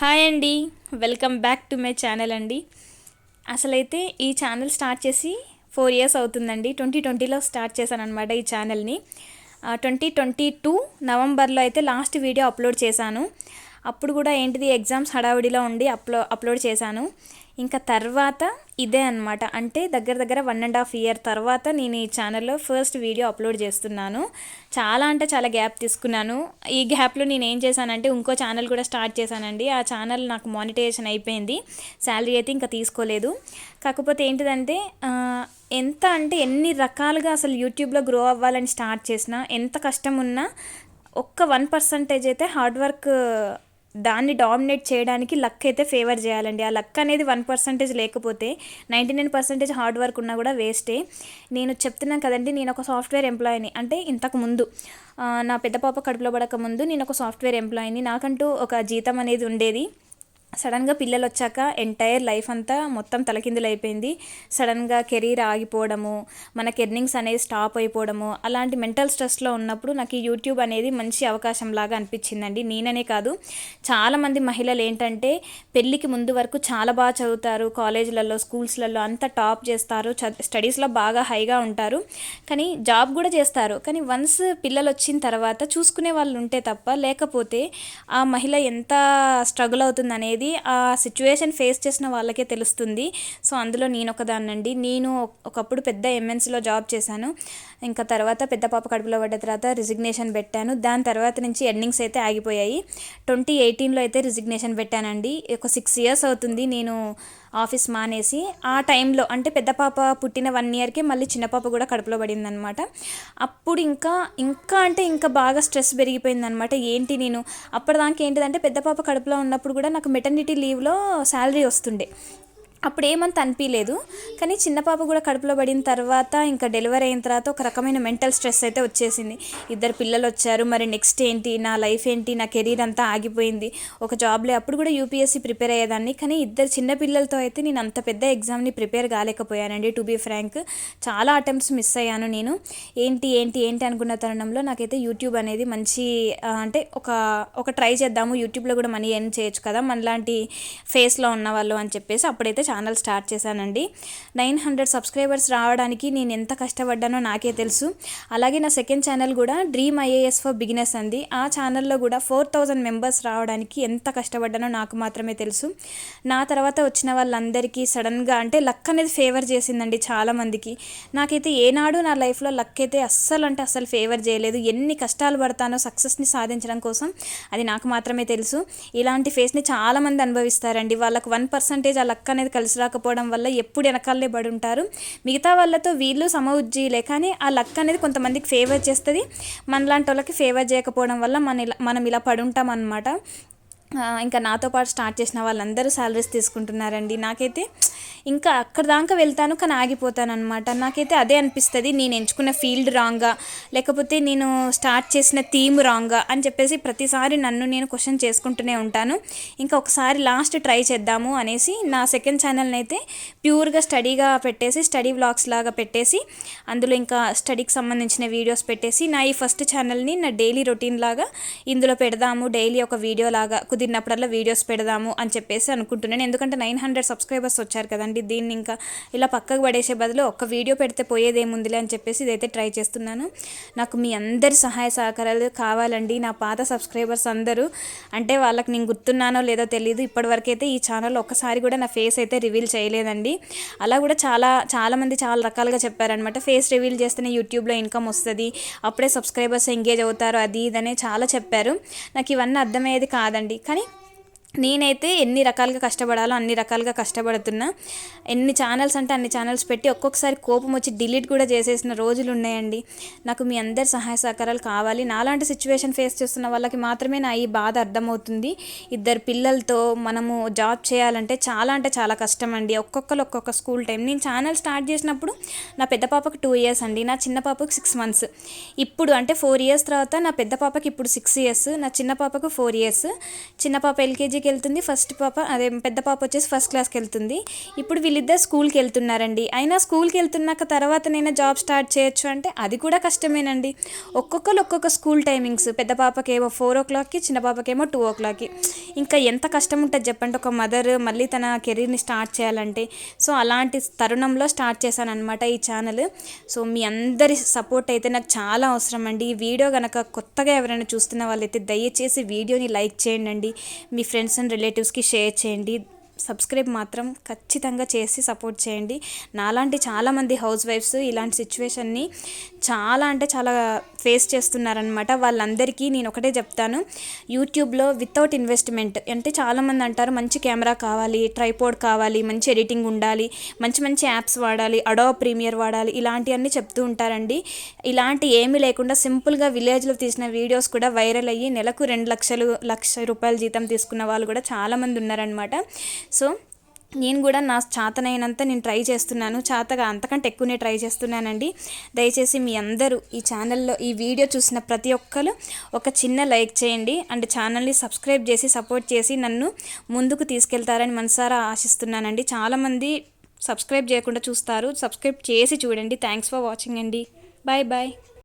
Hi అండి. Welcome back to my channel అండి. అసలైతే ఈ ఛానల్ స్టార్ట్ చేసి ఫోర్ ఇయర్స్ అవుతుందండి. ట్వంటీ ట్వంటీలో స్టార్ట్ చేశాను అనమాట ఈ ఛానల్ని. ట్వంటీ ట్వంటీ టూ నవంబర్లో అయితే లాస్ట్ వీడియో అప్లోడ్ చేశాను. అప్పుడు కూడా ఏంటిది ఎగ్జామ్స్ హడావిడిలో ఉండి అప్లో అప్లోడ్ చేశాను. ఇంకా తర్వాత ఇదే అనమాట అంటే దగ్గర దగ్గర వన్ అండ్ హాఫ్ ఇయర్ తర్వాత నేను ఈ ఛానల్లో ఫస్ట్ వీడియో అప్లోడ్ చేస్తున్నాను. చాలా అంటే చాలా గ్యాప్ తీసుకున్నాను. ఈ గ్యాప్లో నేను ఏం చేశానంటే ఇంకో ఛానల్ కూడా స్టార్ట్ చేశానండి. ఆ ఛానల్ నాకు మానిటైజేషన్ అయిపోయింది. శాలరీ అయితే ఇంకా తీసుకోలేదు. కాకపోతే ఏంటిదంటే ఎంత అంటే ఎన్ని రకాలుగా అసలు యూట్యూబ్లో గ్రో అవ్వాలని స్టార్ట్ చేసినా ఎంత కష్టం ఉన్నా ఒక్క వన్ పర్సంటేజ్ అయితే హార్డ్ వర్క్ దాన్ని డామినేట్ చేయడానికి లక్ అయితే ఫేవర్ చేయాలండి. ఆ లక్ అనేది వన్ పర్సంటేజ్ లేకపోతే ninety nine percentage hard work ఉన్నా కూడా వేస్టే నేను చెప్తున్నాను కదండి నేను ఒక సాఫ్ట్వేర్ ఎంప్లాయీని అంటే ఇంతకు ముందు నా పెద్ద పాప కడుపులో పడక ముందు నేను ఒక సాఫ్ట్వేర్ ఎంప్లాయీని నాకంటూ ఒక జీతం అనేది ఉండేది. సడన్గా పిల్లలు వచ్చాక ఎంటైర్ లైఫ్ అంతా మొత్తం తలకిందులు అయిపోయింది సడన్గా కెరీర్ ఆగిపోవడము మనకి ఎర్నింగ్స్ అనేది స్టాప్ అయిపోవడము అలాంటి మెంటల్ స్ట్రెస్లో ఉన్నప్పుడు నాకు ఈ యూట్యూబ్ అనేది మంచి అవకాశం లాగా అనిపించిందండి. నేననే కాదు చాలామంది మహిళలు ఏంటంటే పెళ్ళికి ముందు వరకు చాలా బాగా చదువుతారు కాలేజీలలో స్కూల్స్లలో అంతా టాప్ చేస్తారు చ- స్టడీస్లో బాగా హైగా ఉంటారు కానీ జాబ్ కూడా చేస్తారు. కానీ వన్స్ పిల్లలు వచ్చిన తర్వాత చూసుకునే వాళ్ళు ఉంటే తప్ప లేకపోతే ఆ మహిళ ఎంత స్ట్రగుల్ అవుతుంది అనేది ఆ సిచ్యువేషన్ ఫేస్ చేసిన వాళ్ళకే తెలుస్తుంది. సో అందులో నేను ఒకదాన్నండి నేను ఒకప్పుడు పెద్ద ఎంఎన్సీలో జాబ్ చేశాను. ఇంకా తర్వాత పెద్ద పాప కడుపులో పడ్డ తర్వాత రిజిగ్నేషన్ పెట్టాను. దాని తర్వాత నుంచి ఎర్నింగ్స్ అయితే ఆగిపోయాయి. ట్వంటీ ఎయిటీన్లో అయితే రిజిగ్నేషన్ పెట్టానండి. ఒక సిక్స్ ఇయర్స్ అవుతుంది. నేను ఆఫీస్ మానేసి ఆ టైంలో అంటే పెద్ద పాప పుట్టిన వన్ ఇయర్కే మళ్ళీ చిన్న పాప కూడా కడుపులో పడిందనమాట అప్పుడు ఇంకా ఇంకా అంటే ఇంకా బాగా స్ట్రెస్ పెరిగిపోయిందనమాట ఏంటి నేను? అప్పటిదాకా ఏంటిదంటే పెద్ద పాప కడుపులో ఉన్నప్పుడు కూడా నాకు మెటర్నిటీ లీవ్లో శాలరీ వస్తుండే. అప్పుడు ఏమంత అనిపించలేదు కానీ చిన్న పాప కూడా కడుపులో పడిన తర్వాత ఇంకా డెలివరీ అయిన తర్వాత ఒక రకమైన మెంటల్ స్ట్రెస్ అయితే వచ్చేసింది. ఇద్దరు పిల్లలు వచ్చారు. మరి నెక్స్ట్ ఏంటి? నా లైఫ్ ఏంటి? నా కెరీర్ అంతా ఆగిపోయింది. ఒక జాబ్లో అప్పుడు కూడా యూపీఎస్సీ ప్రిపేర్ అయ్యేదాన్ని. కానీ ఇద్దరు చిన్న పిల్లలతో అయితే నేను అంత పెద్ద ఎగ్జామ్ని ప్రిపేర్ కాలేకపోయానండి. టు బీ ఫ్రాంక్ చాలా అటెంప్ట్స్ మిస్ అయ్యాను నేను. ఏంటి ఏంటి ఏంటి అనుకున్న తరుణంలో నాకైతే యూట్యూబ్ అనేది మంచి అంటే ఒక ఒక ట్రై చేద్దాము. యూట్యూబ్లో కూడా మనీ ఎర్న్ చేయొచ్చు కదా మనలాంటి ఫేస్లో ఉన్న వాళ్ళు అని చెప్పేసి అప్పుడైతే ఛానల్ స్టార్ట్ చేశానండి. నైన్ హండ్రెడ్ సబ్స్క్రైబర్స్ రావడానికి నేను ఎంత కష్టపడ్డానో నాకే తెలుసు. అలాగే నా సెకండ్ ఛానల్ కూడా డ్రీమ్ ఐఏఎస్ ఫర్ బిగినెస్ అంది ఆ ఛానల్లో కూడా ఫోర్ థౌజండ్ మెంబర్స్ రావడానికి ఎంత కష్టపడ్డానో నాకు మాత్రమే తెలుసు. నా తర్వాత వచ్చిన వాళ్ళందరికీ సడన్గా అంటే లక్ అనేది ఫేవర్ చేసిందండి చాలామందికి. నాకైతే ఏనాడు నా లైఫ్లో లక్ అయితే అస్సలు అంటే అస్సలు ఫేవర్ చేయలేదు. ఎన్ని కష్టాలు పడతానో సక్సెస్ని సాధించడం కోసం అది నాకు మాత్రమే తెలుసు. ఇలాంటి ఫేస్ని చాలామంది అనుభవిస్తారండి. వాళ్ళకు వన్ పర్సంటేజ్ ఆ లక్ అనేది కలిసి రాకపోవడం వల్ల ఎప్పుడు వెనకాలే పడి ఉంటారు. మిగతా వాళ్ళతో వీళ్ళు సమ కానీ ఆ లక్ అనేది కొంతమందికి ఫేవర్ చేస్తుంది. మనలాంటి వాళ్ళకి ఫేవర్ చేయకపోవడం వల్ల మన ఇలా మనం ఇలా పడి ఉంటాం అన్నమాట ఇంకా నాతో పాటు స్టార్ట్ చేసిన వాళ్ళందరూ శాలరీస్ తీసుకుంటున్నారండి. నాకైతే ఇంకా అక్కడ దాకా వెళ్తాను కానీ ఆగిపోతాను అనమాట నాకైతే అదే అనిపిస్తుంది నేను ఎంచుకున్న ఫీల్డ్ రాంగా లేకపోతే నేను స్టార్ట్ చేసిన థీమ్ రాంగా అని చెప్పేసి ప్రతిసారి నన్ను నేను క్వశ్చన్ చేసుకుంటూనే ఉంటాను. ఇంకా ఒకసారి లాస్ట్ ట్రై చేద్దాము అనేసి నా సెకండ్ ఛానల్ని అయితే ప్యూర్గా స్టడీగా పెట్టేసి స్టడీ వ్లాగ్స్ లాగా పెట్టేసి అందులో ఇంకా స్టడీకి సంబంధించిన వీడియోస్ పెట్టేసి నా ఈ ఫస్ట్ ఛానల్ని నా డైలీ రొటీన్ లాగా ఇందులో పెడదాము డైలీ ఒక వీడియో లాగా కుదిరినప్పుడల్లా వీడియోస్ పెడదాము అని చెప్పేసి అనుకుంటున్నాను. ఎందుకంటే నైన్ హండ్రెడ్ సబ్స్క్రైబర్స్ వచ్చారు కదా కదండి దీన్ని ఇంకా ఇలా పక్కకు పడేసే బదులు ఒక్క వీడియో పెడితే పోయేదేముందిలే అని చెప్పేసి ఇదైతే ట్రై చేస్తున్నాను. నాకు మీ అందరి సహాయ సహకారాలు కావాలండి. నా పాత సబ్స్క్రైబర్స్ అందరూ అంటే వాళ్ళకి నేను గుర్తున్నానో లేదో తెలియదు ఇప్పటివరకైతే అయితే ఈ ఛానల్ ఒక్కసారి కూడా నా ఫేస్ అయితే రివీల్ చేయలేదండి. అలా కూడా చాలా చాలామంది చాలా రకాలుగా చెప్పారనమాట ఫేస్ రివీల్ చేస్తేనే యూట్యూబ్లో ఇన్కమ్ వస్తుంది. అప్పుడే సబ్స్క్రైబర్స్ ఎంగేజ్ అవుతారు. అది ఇదనే చాలా చెప్పారు. నాకు ఇవన్నీ అర్థమయ్యేది కాదండి. కానీ నేనైతే ఎన్ని రకాలుగా కష్టపడాలో అన్ని రకాలుగా కష్టపడుతున్నా ఎన్ని ఛానల్స్ అంటే అన్ని ఛానల్స్ పెట్టి ఒక్కొక్కసారి కోపం వచ్చి డిలీట్ కూడా చేసేసిన రోజులు ఉన్నాయండి. నాకు మీ అందరి సహాయ సహకారాలు కావాలి. నాలాంటి సిచ్యువేషన్ ఫేస్ చేస్తున్న వాళ్ళకి మాత్రమే నా ఈ బాధ అర్థమవుతుంది. ఇద్దరు పిల్లలతో మనము జాబ్ చేయాలంటే చాలా అంటే చాలా కష్టం అండి. ఒక్కొక్కరు ఒక్కొక్క స్కూల్ టైం నేను ఛానల్ స్టార్ట్ చేసినప్పుడు నా పెద్ద పాపకి టూ ఇయర్స్ అండి. నా చిన్న పాపకు సిక్స్ మంత్స్ ఇప్పుడు అంటే ఫోర్ ఇయర్స్ తర్వాత నా పెద్ద పాపకి ఇప్పుడు సిక్స్ ఇయర్స్ నా చిన్న పాపకు ఫోర్ ఇయర్స్ చిన్న పాప ఎల్కేజీ ఎల్కేజీకి వెళ్తుంది ఫస్ట్ పాప అదే పెద్ద పాప వచ్చేసి ఫస్ట్ క్లాస్కి వెళ్తుంది ఇప్పుడు వీళ్ళిద్దరు స్కూల్కి వెళ్తున్నారండి అయినా స్కూల్కి వెళ్తున్నాక తర్వాత నేను జాబ్ స్టార్ట్ చేయొచ్చు అంటే అది కూడా కష్టమేనండి. ఒక్కొక్కరు ఒక్కొక్క స్కూల్ టైమింగ్స్. పెద్ద పాపకేమో ఫోర్ ఓ క్లాక్కి చిన్న పాపకేమో టూ ఓ క్లాక్కి. ఇంకా ఎంత కష్టం ఉంటుంది చెప్పండి. ఒక మదర్ మళ్ళీ తన కెరీర్ని స్టార్ట్ చేయాలంటే. సో అలాంటి తరుణంలో స్టార్ట్ చేశాను అనమాట ఈ ఛానల్. సో మీ అందరి సపోర్ట్ అయితే నాకు చాలా అవసరం అండి ఈ వీడియో కనుక కొత్తగా ఎవరైనా చూస్తున్న వాళ్ళైతే దయచేసి వీడియోని లైక్ చేయండి మీ ఫ్రెండ్స్ ఫ్రెండ్స్ అండ్ రిలేటివ్స్కి షేర్ చేయండి. సబ్స్క్రైబ్ మాత్రం ఖచ్చితంగా చేసి సపోర్ట్ చేయండి. నాలాంటి చాలామంది హౌస్ వైఫ్స్ ఇలాంటి సిచ్యువేషన్ని చాలా అంటే చాలా ఫేస్ చేస్తున్నారనమాట వాళ్ళందరికీ నేను ఒకటే చెప్తాను. యూట్యూబ్లో వితౌట్ ఇన్వెస్ట్మెంట్ అంటే చాలామంది అంటారు మంచి కెమెరా కావాలి ట్రైపోర్డ్ కావాలి మంచి ఎడిటింగ్ ఉండాలి మంచి మంచి యాప్స్ వాడాలి అడో ప్రీమియర్ వాడాలి ఇలాంటివన్నీ చెప్తూ ఉంటారండి. ఇలాంటి ఏమీ లేకుండా సింపుల్గా విలేజ్లో తీసిన వీడియోస్ కూడా వైరల్ అయ్యి నెలకు రెండు లక్షలు లక్ష రూపాయల జీతం తీసుకున్న వాళ్ళు కూడా చాలామంది ఉన్నారనమాట సో నేను కూడా నా చేతనైనంత నేను ట్రై చేస్తున్నాను. చేతగా అంతకంటే ఎక్కువనే ట్రై చేస్తున్నానండి. దయచేసి మీ అందరూ ఈ ఛానల్లో ఈ వీడియో చూసిన ప్రతి ఒక్కరు ఒక చిన్న లైక్ చేయండి. అండ్ ఛానల్ని సబ్స్క్రైబ్ చేసి సపోర్ట్ చేసి నన్ను ముందుకు తీసుకెళ్తారని మనసారా ఆశిస్తున్నానండి. చాలామంది సబ్స్క్రైబ్ చేయకుండా చూస్తారు. సబ్స్క్రైబ్ చేసి చూడండి. థ్యాంక్స్ ఫర్ వాచింగ్ అండి. Bye bye.